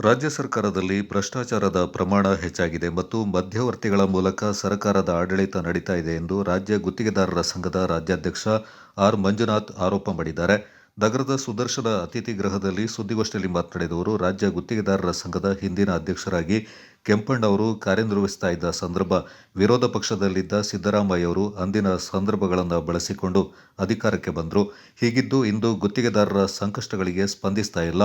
ರಾಜ್ಯ ಸರ್ಕಾರದಲ್ಲಿ ಭ್ರಷ್ಟಾಚಾರದ ಪ್ರಮಾಣ ಹೆಚ್ಚಾಗಿದೆ ಮತ್ತು ಮಧ್ಯವರ್ತಿಗಳ ಮೂಲಕ ಸರ್ಕಾರದ ಆಡಳಿತ ನಡೀತಾ ಇದೆ ಎಂದು ರಾಜ್ಯ ಗುತ್ತಿಗೆದಾರರ ಸಂಘದ ರಾಜ್ಯಾಧ್ಯಕ್ಷ ಆರ್. ಮಂಜುನಾಥ್ ಆರೋಪ ಮಾಡಿದ್ದಾರೆ. ನಗರದ ಸುದರ್ಶನ ಅತಿಥಿ ಗೃಹದಲ್ಲಿ ಸುದ್ದಿಗೋಷ್ಠಿಯಲ್ಲಿ ಮಾತನಾಡಿದವರು ರಾಜ್ಯ ಗುತ್ತಿಗೆದಾರರ ಸಂಘದ ಹಿಂದಿನ ಅಧ್ಯಕ್ಷರಾಗಿ ಕೆಂಪಣ್ಣ ಅವರು ಕಾರ್ಯನಿರ್ವಹಿಸ್ತಾ ಇದ್ದ ಸಂದರ್ಭ ವಿರೋಧ ಪಕ್ಷದಲ್ಲಿದ್ದ ಸಿದ್ದರಾಮಯ್ಯ ಅವರು ಅಂದಿನ ಸಂದರ್ಭಗಳನ್ನು ಬಳಸಿಕೊಂಡು ಅಧಿಕಾರಕ್ಕೆ ಬಂದರು. ಹೀಗಿದ್ದು ಇಂದು ಗುತ್ತಿಗೆದಾರರ ಸಂಕಷ್ಟಗಳಿಗೆ ಸ್ಪಂದಿಸ್ತಾ ಇಲ್ಲ.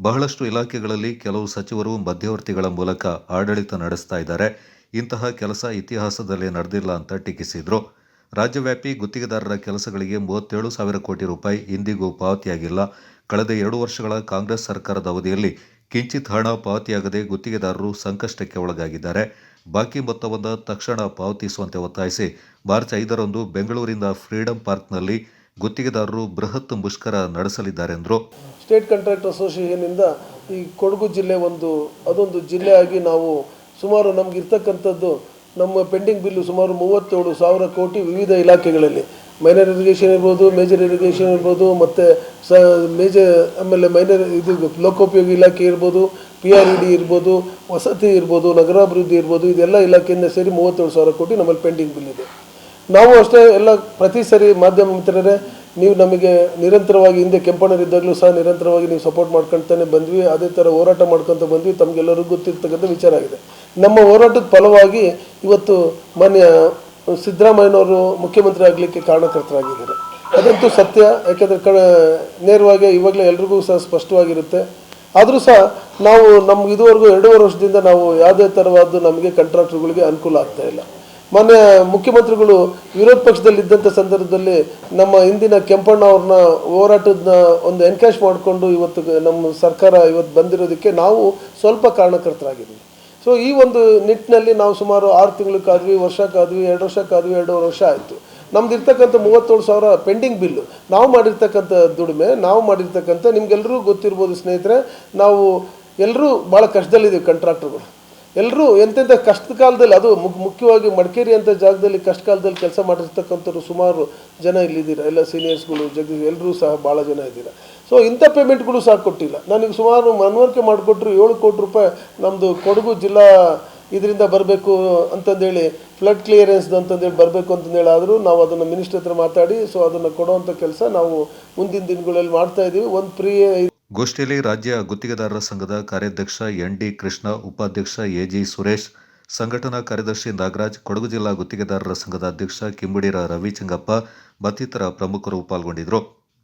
ಬಹಳಷ್ಟು ಇಲಾಖೆಗಳಲ್ಲಿ ಕೆಲವು ಸಚಿವರು ಮಧ್ಯವರ್ತಿಗಳ ಮೂಲಕ ಆಡಳಿತ ನಡೆಸ್ತಾ ಇದ್ದಾರೆ. ಇಂತಹ ಕೆಲಸ ಇತಿಹಾಸದಲ್ಲಿ ನಡೆದಿಲ್ಲ ಅಂತ ಟೀಕಿಸಿದರು. ರಾಜ್ಯವ್ಯಾಪಿ ಗುತ್ತಿಗೆದಾರರ ಕೆಲಸಗಳಿಗೆ ಮೂವತ್ತೇಳು ಸಾವಿರ ಕೋಟಿ ರೂಪಾಯಿ ಇಂದಿಗೂ ಪಾವತಿಯಾಗಿಲ್ಲ. ಕಳೆದ ಎರಡು ವರ್ಷಗಳ ಕಾಂಗ್ರೆಸ್ ಸರ್ಕಾರದ ಅವಧಿಯಲ್ಲಿ ಕಿಂಚಿತ್ ಹಣ ಪಾವತಿಯಾಗದೆ ಗುತ್ತಿಗೆದಾರರು ಸಂಕಷ್ಟಕ್ಕೆ ಒಳಗಾಗಿದ್ದಾರೆ. ಬಾಕಿ ಮೊತ್ತವನ್ನು ತಕ್ಷಣ ಪಾವತಿಸುವಂತೆ ಒತ್ತಾಯಿಸಿ ಮಾರ್ಚ್ ಐದರಂದು ಬೆಂಗಳೂರಿನ ಫ್ರೀಡಂ ಪಾರ್ಕ್ನಲ್ಲಿ ಗುತ್ತಿಗೆದಾರರು ಬೃಹತ್ ಮುಷ್ಕರ ನಡೆಸಲಿದ್ದಾರೆ ಎಂದರು. ಸ್ಟೇಟ್ ಕಾಂಟ್ರಾಕ್ಟ್ ಅಸೋಸಿಯೇಷನಿಂದ ಈ ಕೊಡಗು ಜಿಲ್ಲೆ ಒಂದು, ಅದೊಂದು ಜಿಲ್ಲೆಯಾಗಿ ನಾವು ಸುಮಾರು ನಮಗಿರ್ತಕ್ಕಂಥದ್ದು ನಮ್ಮ ಪೆಂಡಿಂಗ್ ಬಿಲ್ಲು ಸುಮಾರು ಮೂವತ್ತೇಳು ಸಾವಿರ ಕೋಟಿ ವಿವಿಧ ಇಲಾಖೆಗಳಲ್ಲಿ. ಮೈನರ್ ಇರಿಗೇಷನ್ ಇರ್ಬೋದು ಮೇಜರ್ ಇರಿಗೇಷನ್ ಇರ್ಬೋದು, ಮತ್ತು ಸ ಮೇಜರ್ ಆಮೇಲೆ ಮೈನರ್ ಇದು ಲೋಕೋಪಯೋಗಿ ಇಲಾಖೆ ಇರ್ಬೋದು ಪಿ ಆರ್ ಇ ಡಿ ಇರ್ಬೋದು, ವಸತಿ ಇರ್ಬೋದು, ನಗರಾಭಿವೃದ್ಧಿ ಇರ್ಬೋದು, ಇದೆಲ್ಲ ಇಲಾಖೆಯಿಂದ ಸೇರಿ ಮೂವತ್ತೇಳು ಸಾವಿರ ಕೋಟಿ ನಮ್ಮಲ್ಲಿ ಪೆಂಡಿಂಗ್ ಬಿಲ್ ಇದೆ ನಾವು ಅಷ್ಟೇ ಎಲ್ಲ ಪ್ರತಿ ಸರಿ ಮಾಧ್ಯಮ ಮಿತ್ರರೇ, ನೀವು ನಮಗೆ ನಿರಂತರವಾಗಿ ಹಿಂದೆ ಕೆಂಪಣ್ಣರಿದ್ದಾಗಲೂ ಸಹ ನಿರಂತರವಾಗಿ ನೀವು ಸಪೋರ್ಟ್ ಮಾಡ್ಕೊಳ್ತಾನೆ ಬಂದ್ವಿ, ಅದೇ ಥರ ಹೋರಾಟ ಮಾಡ್ಕೊತ ಬಂದ್ವಿ, ತಮಗೆಲ್ಲರಿಗೂ ಗೊತ್ತಿರ್ತಕ್ಕಂಥ ವಿಚಾರ ಆಗಿದೆ. ನಮ್ಮ ಹೋರಾಟದ ಫಲವಾಗಿ ಇವತ್ತು ಮಾನ್ಯ ಸಿದ್ದರಾಮಯ್ಯನವರು ಮುಖ್ಯಮಂತ್ರಿ ಆಗಲಿಕ್ಕೆ ಕಾರಣಕರ್ತರಾಗಿದ್ದಾರೆ. ಅದಂತೂ ಸತ್ಯ, ಯಾಕೆಂದರೆ ಕ ನೇರವಾಗಿ ಇವಾಗಲೇ ಎಲ್ರಿಗೂ ಸಹ ಸ್ಪಷ್ಟವಾಗಿರುತ್ತೆ. ಆದರೂ ಸಹ ನಾವು ನಮ್ಮ ಇದುವರೆಗೂ ಎರಡೂವರೆ ವರ್ಷದಿಂದ ನಾವು ಯಾವುದೇ ಥರವಾದ್ದು ನಮಗೆ ಕಾಂಟ್ರಾಕ್ಟರ್ಗಳಿಗೆ ಅನುಕೂಲ ಆಗ್ತಾ ಇಲ್ಲ. ಮೊನ್ನೆ ಮುಖ್ಯಮಂತ್ರಿಗಳು ವಿರೋಧ ಪಕ್ಷದಲ್ಲಿದ್ದಂಥ ಸಂದರ್ಭದಲ್ಲಿ ನಮ್ಮ ಹಿಂದಿನ ಕೆಂಪಣ್ಣ ಅವ್ರನ್ನ ಹೋರಾಟದ ಒಂದು ಎನ್ಕ್ಯಾಶ್ ಮಾಡಿಕೊಂಡು ಇವತ್ತು ನಮ್ಮ ಸರ್ಕಾರ ಇವತ್ತು ಬಂದಿರೋದಕ್ಕೆ ನಾವು ಸ್ವಲ್ಪ ಕಾರಣಕರ್ತರಾಗಿದ್ದೀವಿ. ಸೊ ಈ ಒಂದು ನಿಟ್ಟಿನಲ್ಲಿ ನಾವು ಸುಮಾರು ಆರು ತಿಂಗಳು ಕಾದ್ವಿ ವರ್ಷ ಕಾದ್ವಿ ಎರಡು ವರ್ಷ ಕಾದ್ವಿ ಎರಡೂವರೆ ವರ್ಷ ಆಯಿತು. ನಮ್ದು ಇರ್ತಕ್ಕಂಥ ಮೂವತ್ತೇಳು ಸಾವಿರ ಪೆಂಡಿಂಗ್ ಬಿಲ್ಲು. ನಾವು ಮಾಡಿರ್ತಕ್ಕಂಥ ದುಡಿಮೆ, ನಾವು ಮಾಡಿರ್ತಕ್ಕಂಥ ನಿಮ್ಗೆಲ್ಲರೂ ಗೊತ್ತಿರ್ಬೋದು ಸ್ನೇಹಿತರೆ, ನಾವು ಎಲ್ಲರೂ ಭಾಳ ಕಷ್ಟದಲ್ಲಿದ್ದೀವಿ ಕಾಂಟ್ರಾಕ್ಟರ್ಗಳು ಎಲ್ಲರೂ ಎಂತೆಂಥ ಕಷ್ಟದ ಕಾಲದಲ್ಲಿ ಅದು ಮುಖ್ಯವಾಗಿ ಮಡಿಕೇರಿ ಅಂತ ಜಾಗದಲ್ಲಿ ಕಷ್ಟ ಕಾಲದಲ್ಲಿ ಕೆಲಸ ಮಾಡಿರ್ತಕ್ಕಂಥವ್ರು ಸುಮಾರು ಜನ ಇಲ್ಲಿದ್ದೀರ. ಎಲ್ಲ ಸೀನಿಯರ್ಸ್ಗಳು ಜಗದೀಶ್ ಎಲ್ಲರೂ ಸಹ ಭಾಳ ಜನ ಇದ್ದೀರ. ಸೊ ಇಂಥ ಪೇಮೆಂಟ್ಗಳು ಸಹ ಕೊಟ್ಟಿಲ್ಲ. ನನಗೆ ಸುಮಾರು ಮನವರಿಕೆ ಮಾಡಿಕೊಟ್ರು ಏಳು ಕೋಟಿ ರೂಪಾಯಿ ನಮ್ಮದು ಕೊಡಗು ಜಿಲ್ಲಾ ಇದರಿಂದ ಬರಬೇಕು ಅಂತಂದೇಳಿ ಫ್ಲಡ್ ಕ್ಲಿಯರೆನ್ಸ್ ಅಂತಂದೇಳಿ ಬರಬೇಕು ಅಂತಂದೇಳಿ ಆದರೂ ನಾವು ಅದನ್ನು ಮಿನಿಸ್ಟರ್ ಹತ್ರ ಮಾತಾಡಿ ಸೊ ಅದನ್ನು ಕೊಡುವಂಥ ಕೆಲಸ ನಾವು ಮುಂದಿನ ದಿನಗಳಲ್ಲಿ ಮಾಡ್ತಾ ಇದ್ದೀವಿ. ಒಂದು ಪ್ರೀ ಗೋಷ್ಠಿಯಲ್ಲಿ ರಾಜ್ಯ ಗುತ್ತಿಗೆದಾರರ ಸಂಘದ ಕಾರ್ಯಾಧ್ಯಕ್ಷ ಎನ್ ಡಿ ಕೃಷ್ಣ, ಉಪಾಧ್ಯಕ್ಷ ಎ ಜಿ ಸುರೇಶ್, ಸಂಘಟನಾ ಕಾರ್ಯದರ್ಶಿ ನಾಗರಾಜ್, ಕೊಡಗು ಜಿಲ್ಲಾ ಗುತ್ತಿಗೆದಾರರ ಸಂಘದ ಅಧ್ಯಕ್ಷ ಕಿಂಬಡಿರ ರವಿಚಂಗಪ್ಪ ಮತ್ತಿತರ ಪ್ರಮುಖರು ಪಾಲ್ಗೊಂಡಿದ್ದರು.